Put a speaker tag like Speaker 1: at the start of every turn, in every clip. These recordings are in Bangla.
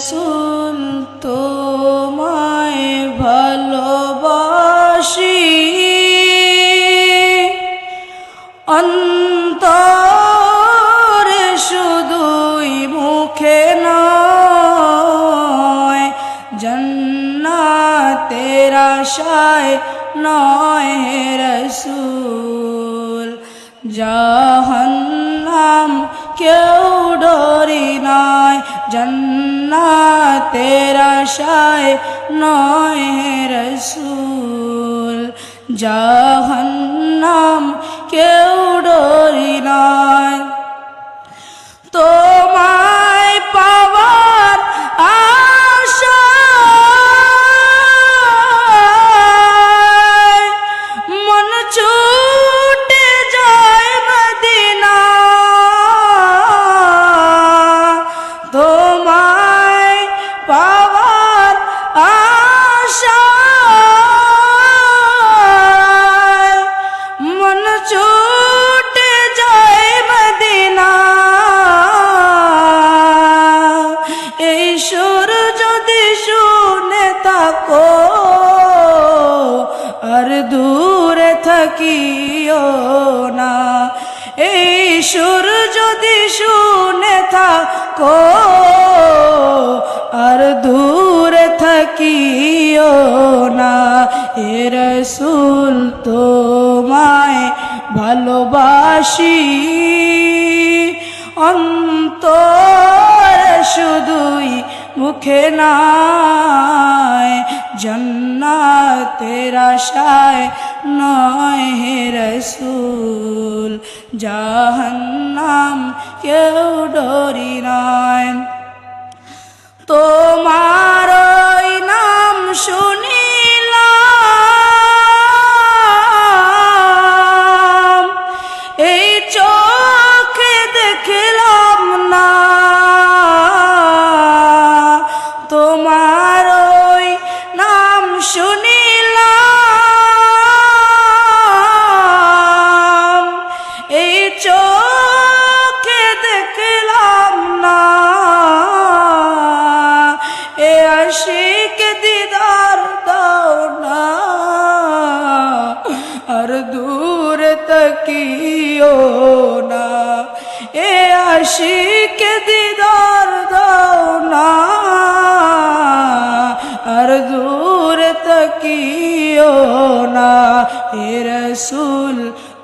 Speaker 1: রসুল তোমায় ভালোবাসি। অন্তরে শুধুই মুখে নয় জন্নাতের আশায় নয় রসুল। জাহান্নাম কেউ নয় জন্নাতের আশায় নয় রসুল। জাহান্নাম কেউ থাকিও না। এই সুর যদি শুনে থাকো, আর দূরে থাকিও না। এ রসুল তোমায় ভালোবাসি। অন্তর শুধুই মুখে নয় জন্নাতের আশায় নয় হে রসুল জাহান্নাম কেউ ডরি নয় তোমার আশিক দিদার দাও আর দূর তকিও না। এ আশিক দিদার দাও আর দূর তকিও না। হে রসুল,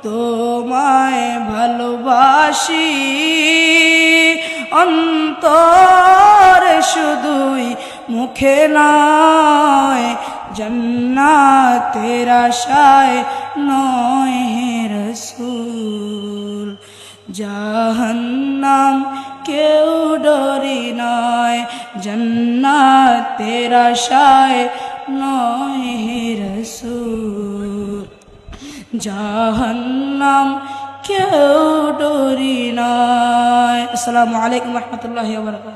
Speaker 1: তোমায় ভালোবাসি। অন্তর শুধুই মুখে নয়, জন্নাতের আশায় নয় হে রসুল। জাহান্নাম কেউ ডরি নয়, জন্নাতের আশায় নয় রসুল। জাহান্নাম কেউ ডরি নয়। আসসালামু আলাইকুম রহমতুল্লাহ বরকাত